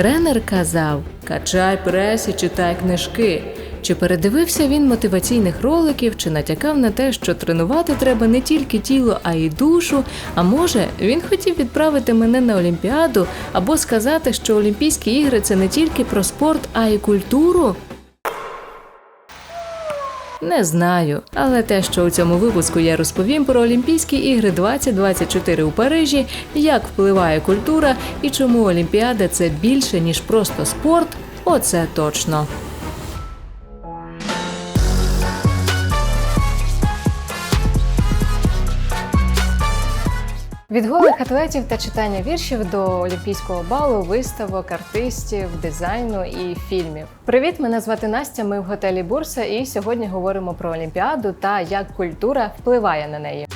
Тренер казав: качай прес і читай книжки. Чи передивився він мотиваційних роликів, чи натякав на те, що тренувати треба не тільки тіло, а й душу. А може, він хотів відправити мене на Олімпіаду або сказати, що Олімпійські ігри це не тільки про спорт, а й культуру? Не знаю, але те, що у цьому випуску я розповім про Олімпійські ігри 2024 у Парижі, як впливає культура і чому Олімпіада це більше ніж просто спорт, оце точно. Від голих атлетів та читання віршів до олімпійського балу, виставок, артистів, дизайну і фільмів. Привіт, мене звати Настя. Ми в готелі Бурса, і сьогодні говоримо про Олімпіаду та як культура впливає на неї.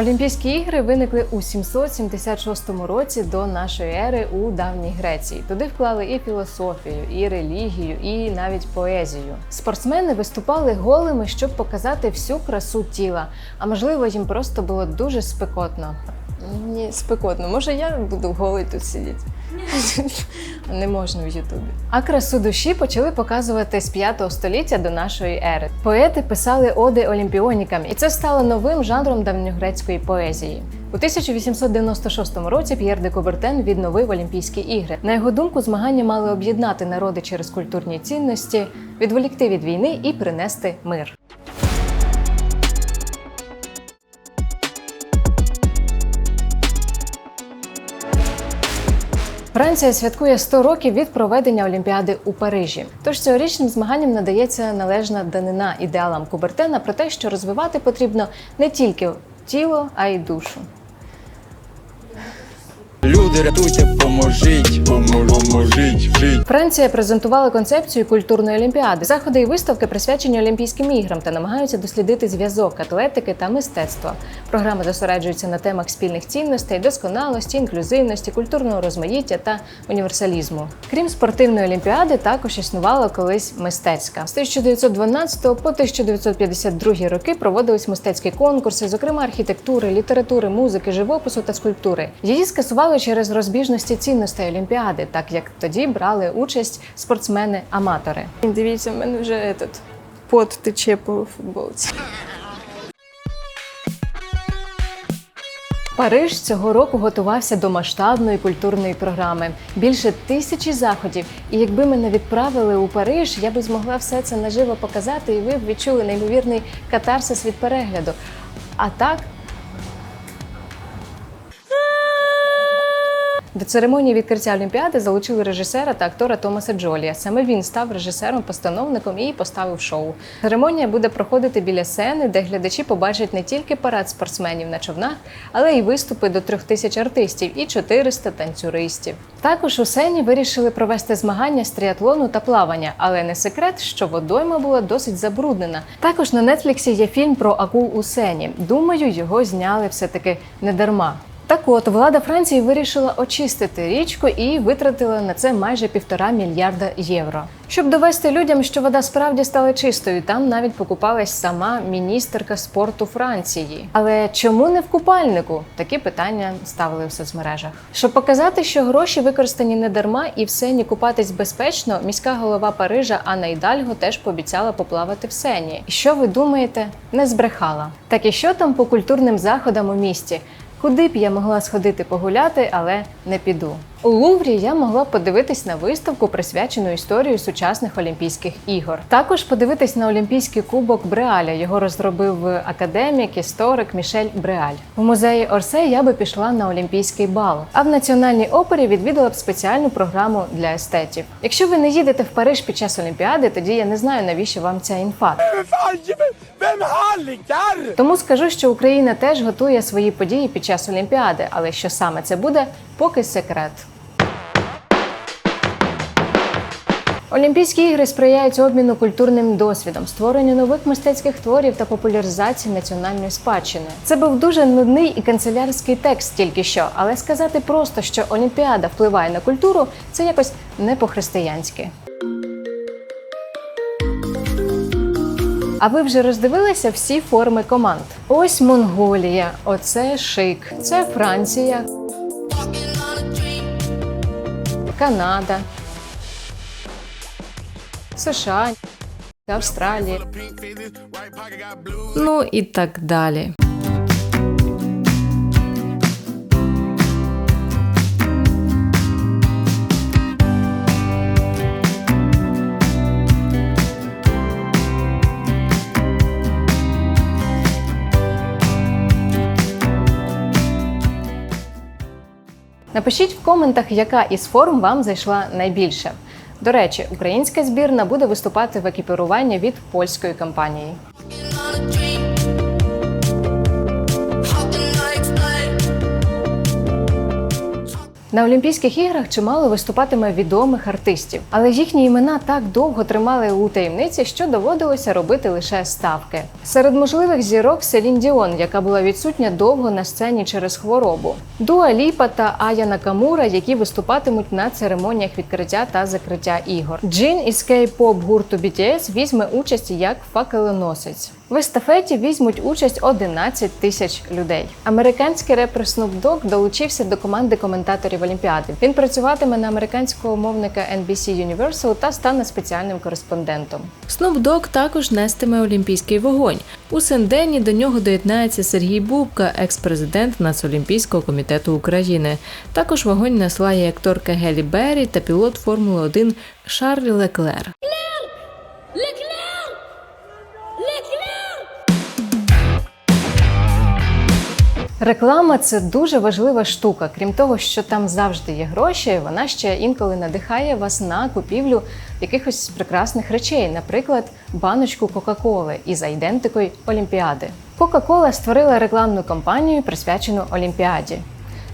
Олімпійські ігри виникли у 776 році до нашої ери у давній Греції. Туди вклали і філософію, і релігію, і навіть поезію. Спортсмени виступали голими, щоб показати всю красу тіла. А можливо, їм просто було дуже спекотно. Ні, спекотно. Може, я буду голий тут сидіти? Не можна в Ютубі. А красу душі почали показувати з 5 століття до нашої ери. Поети писали оди олімпіонікам, і це стало новим жанром давньогрецької поезії. У 1896 році П'єр де Кубертен відновив Олімпійські ігри. На його думку, змагання мали об'єднати народи через культурні цінності, відволікти від війни і принести мир. Франція святкує 100 років від проведення Олімпіади у Парижі. Тож цьогорічним змаганням надається належна данина ідеалам Кубертена про те, що розвивати потрібно не тільки тіло, а й душу. Люди, рятуйте, поможіть, поможіть, жить. Франція презентувала концепцію культурної олімпіади. Заходи і виставки присвячені Олімпійським іграм та намагаються дослідити зв'язок атлетики та мистецтва. Програма зосереджується на темах спільних цінностей, досконалості, інклюзивності, культурного розмаїття та універсалізму. Крім спортивної олімпіади, також існувала колись мистецька. З 1912 по 1952 роки проводились мистецькі конкурси, зокрема архітектури, літератури, музики, живопису та скульптури. Її скасували через розбіжності цінностей Олімпіади, так як тоді брали участь спортсмени-аматори. Дивіться, в мене вже этот пот тече по футболці. Париж цього року готувався до масштабної культурної програми. Більше тисячі заходів. І якби мене відправили у Париж, я би змогла все це наживо показати, і ви б відчули неймовірний катарсис від перегляду. А так. До церемонії відкриття Олімпіади залучили режисера та актора Томаса Джолія. Саме він став режисером-постановником і поставив шоу. Церемонія буде проходити біля сцени, де глядачі побачать не тільки парад спортсменів на човнах, але й виступи до трьох тисяч артистів і 400 танцюристів. Також у сцені вирішили провести змагання з тріатлону та плавання, але не секрет, що водойма була досить забруднена. Також на Нетфліксі є фільм про акул у сені. Думаю, його зняли все-таки не дарма. Так от влада Франції вирішила очистити річку і витратила на це майже півтора мільярда євро. Щоб довести людям, що вода справді стала чистою, там навіть покупалась сама міністерка спорту Франції. Але чому не в купальнику? Такі питання ставили в соцмережах. Щоб показати, що гроші використані не дарма і в сені купатись безпечно, міська голова Парижа Анна Ідальго теж пообіцяла поплавати в сені. Що ви думаєте? Не збрехала. Так і що там по культурним заходам у місті? Куди б я могла сходити погуляти, але не піду. У Луврі я могла подивитись на виставку, присвячену історії сучасних Олімпійських ігор. Також подивитись на Олімпійський кубок Бреаля. Його розробив академік, історик Мішель Бреаль. У музеї Орсе я би пішла на Олімпійський бал. А в національній опері відвідала б спеціальну програму для естетів. Якщо ви не їдете в Париж під час Олімпіади, тоді я не знаю навіщо вам ця інфа. Тому скажу, що Україна теж готує свої події під час Олімпіади, але що саме це буде, поки секрет. Олімпійські ігри сприяють обміну культурним досвідом, створенню нових мистецьких творів та популяризації національної спадщини. Це був дуже нудний і канцелярський текст тільки що, але сказати просто, що Олімпіада впливає на культуру, це якось не по-християнськи. А ви вже роздивилися всі форми команд? Ось Монголія, оце шик, це Франція, Канада, США, Австралія. Ну і так далі. Напишіть в коментах, яка із форм вам зайшла найбільше. До речі, українська збірна буде виступати в екіпіруванні від польської компанії. На Олімпійських іграх чимало виступатиме відомих артистів, але їхні імена так довго тримали у таємниці, що доводилося робити лише ставки. Серед можливих зірок Селін Діон, яка була відсутня довго на сцені через хворобу, Дуа Ліпа та Ая Накамура, які виступатимуть на церемоніях відкриття та закриття ігор. Джин із кей-поп гурту BTS візьме участь як факелоносець. В естафеті візьмуть участь 11 тисяч людей. Американський репер Snoop Dogg долучився до команди коментаторів Олімпіади. Він працюватиме на американського мовника NBC Universal та стане спеціальним кореспондентом. Snoop Dogg також нестиме олімпійський вогонь. У Сендені до нього доєднається Сергій Бубка, екс-президент Нацолімпійського комітету України. Також вогонь несла і акторка Гелі Беррі та пілот Формули 1 Шарль Леклер. Реклама це дуже важлива штука. Крім того, що там завжди є гроші, вона ще інколи надихає вас на купівлю якихось прекрасних речей, наприклад, баночку Кока-Коли із айдентикою Олімпіади. Кока-Кола створила рекламну кампанію, присвячену Олімпіаді.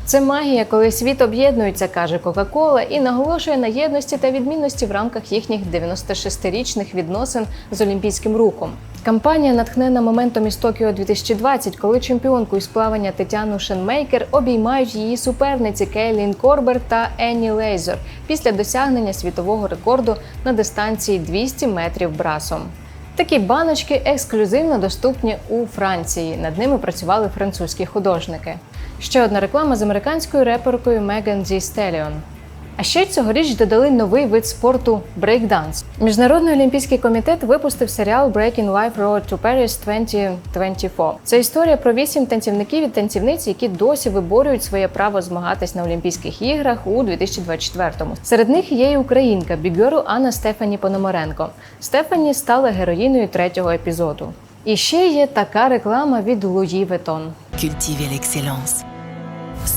Це магія, коли світ об'єднується, каже Кока-Кола, і наголошує на єдності та відмінності в рамках їхніх 96-річних відносин з Олімпійським рухом. Кампанія натхнена моментом із Токіо 2020, коли чемпіонку із плавання Тетяну Шенмейкер обіймають її суперниці Кейлін Корбер та Енні Лейзер після досягнення світового рекорду на дистанції 200 метрів брасом. Такі баночки ексклюзивно доступні у Франції. Над ними працювали французькі художники. Ще одна реклама з американською реперкою Меган Зі Стеліон. А ще цьогоріч додали новий вид спорту брейкданс. Міжнародний олімпійський комітет випустив серіал Breaking Life Road to Paris 2024. Це історія про вісім танцівників і танцівниць, які досі виборюють своє право змагатись на Олімпійських іграх у 2024-му. Серед них є і українка бігеру Анна Стефані Пономаренко. Стефані стала героїною третього епізоду. І ще є така реклама від Луї Vuitton. Cultiver l'excellence.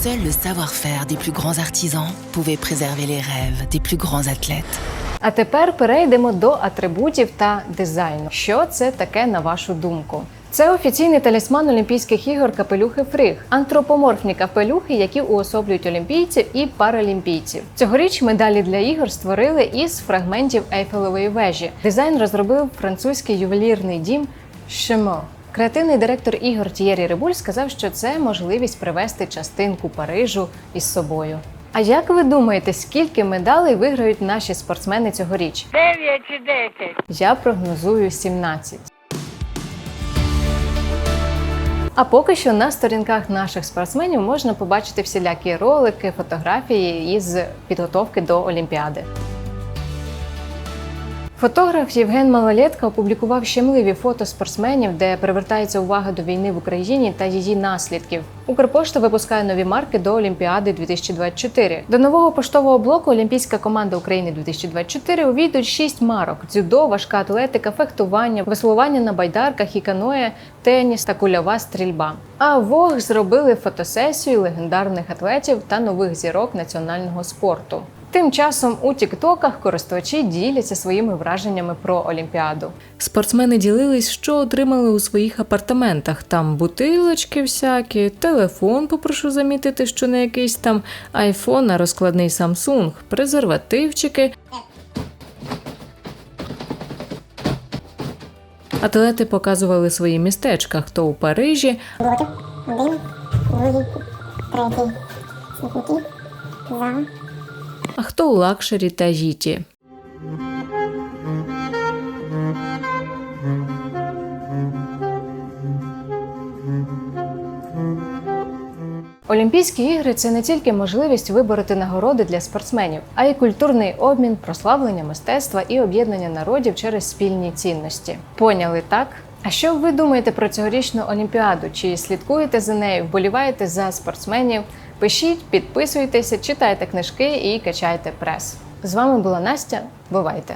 Seul le savoir-faire des plus grands artisans pouvait préserver les rêves des plus grands athlètes. А тепер перейдемо до атрибутів та дизайну. Що це таке на вашу думку? Це офіційний талісман Олімпійських ігор капелюхи Фриг, антропоморфні капелюхи, які уособлюють олімпійців і паралімпійців. Цьогоріч медалі для ігор створили із фрагментів Ейфелевої вежі. Дизайн розробив французький ювелірний дім Шемо. Креативний директор ігор Тієрі Рибуль сказав, що це можливість привезти частинку Парижу із собою. А як ви думаєте, скільки медалей виграють наші спортсмени цьогоріч? 9 чи 10. Я прогнозую 17. А поки що на сторінках наших спортсменів можна побачити всілякі ролики, фотографії із підготовки до Олімпіади. Фотограф Євген Малолетка опублікував щемливі фото спортсменів, де привертається увага до війни в Україні та її наслідків. Укрпошта випускає нові марки до Олімпіади 2024. До нового поштового блоку Олімпійська команда України 2024 увійдуть шість марок: дзюдо, важка атлетика, фехтування, веслування на байдарках і каноє, теніс та кульова стрільба. А Вог зробили фотосесію легендарних атлетів та нових зірок національного спорту. Тим часом у Тіктоках користувачі діляться своїми враженнями про Олімпіаду. Спортсмени ділились, що отримали у своїх апартаментах. Там бутилочки всякі, телефон, попрошу замітити, що не якийсь там айфон, а розкладний Samsung, презервативчики. Атлети показували свої містечка, хто у Парижі, один, другий, третій. За а хто у лакшері та жіті. Олімпійські ігри це не тільки можливість вибороти нагороди для спортсменів, а й культурний обмін, прославлення мистецтва і об'єднання народів через спільні цінності. Поняли так? А що ви думаєте про цьогорічну олімпіаду? Чи слідкуєте за нею, вболіваєте за спортсменів? Пишіть, підписуйтеся, читайте книжки і качайте прес. З вами була Настя. Бувайте!